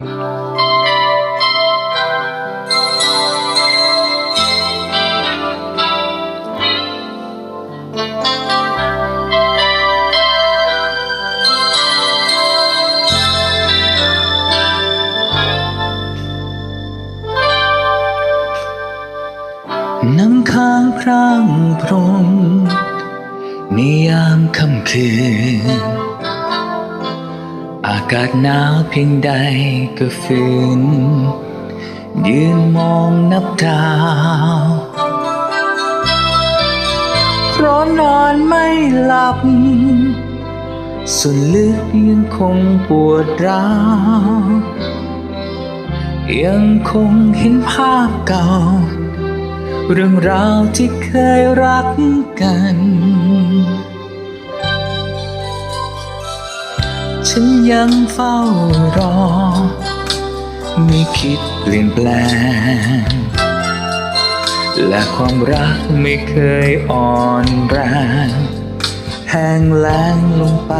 น้ำค้างครางพรมในยามค่ำคืน อากาศหนาวเพียงใดก็ฝืน ยืนมองนับดาวร้อนนอนไม่หลับ ส่วนลึกยังคงปวดร้าวยังคงเห็นภาพเก่า เรื่องราวที่เคยรักกัน ฉันยังเฝ้ารอ ไม่คิดเปลี่ยนแปลง และความรักไม่เคยอ่อนแรงแห้งแล้งลงไป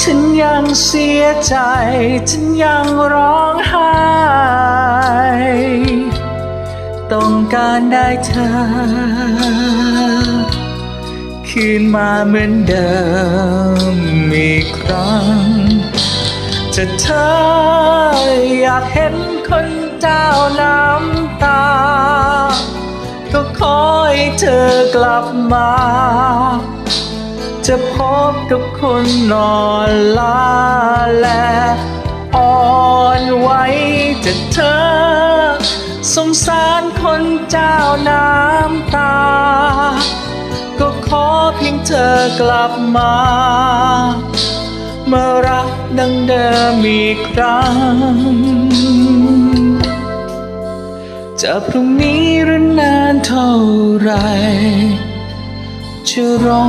ฉันยังเสียใจ ฉันยังร้องไห้ ต้องการได้เธอ คืนมาเหมือนเดิมอีกครั้ง จะเธออยากเห็นคนเจ้าน้ำตา ก็ขอให้เธอกลับมา จะพบกับคนนอนลาและอ่อนไหวจะเธอสงสารคนเจ้าน้ำตา เธอกลับมาเมื่อรักดังเดิมอีกครั้ง จะพรุ่งนี้หรือนานเท่าไหรจะรอ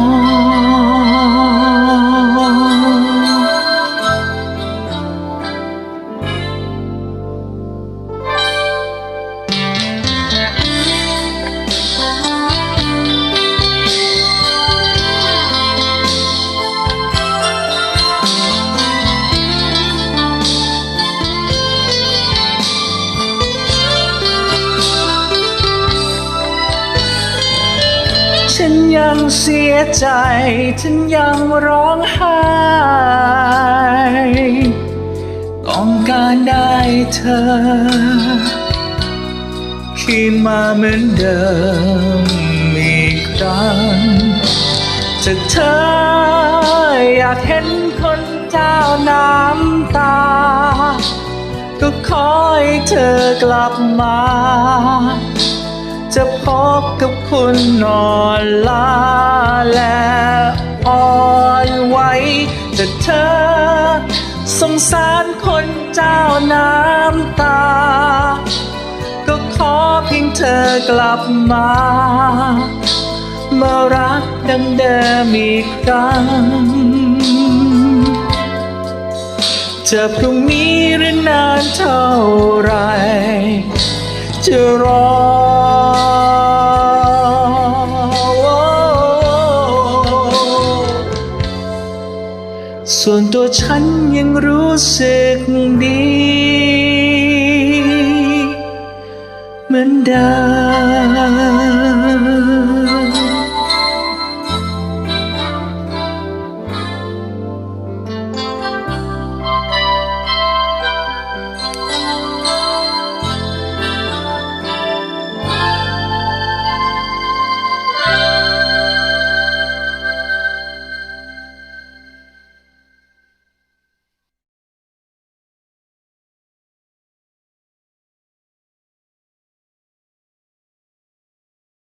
ยังเสียใจฉันยังร้องไห้ต้องการได้เธอ คืนมาเหมือนเดิมอีกครั้งจะเธออยากเห็นคนเจ้าน้ำตา ก็ขอให้เธอกลับมา จะพบกับคุณนอนลาและอ่อนไหวจะเธอ สงสารคนเจ้าน้ำตา ก็ขอเพียงเธอกลับมาเมื่อรักดังเดิมอีกครั้งจะพรุ่งนี้หรือนานเท่า ส่วนตัวฉันยังรู้สึกดี เหมือนเดิม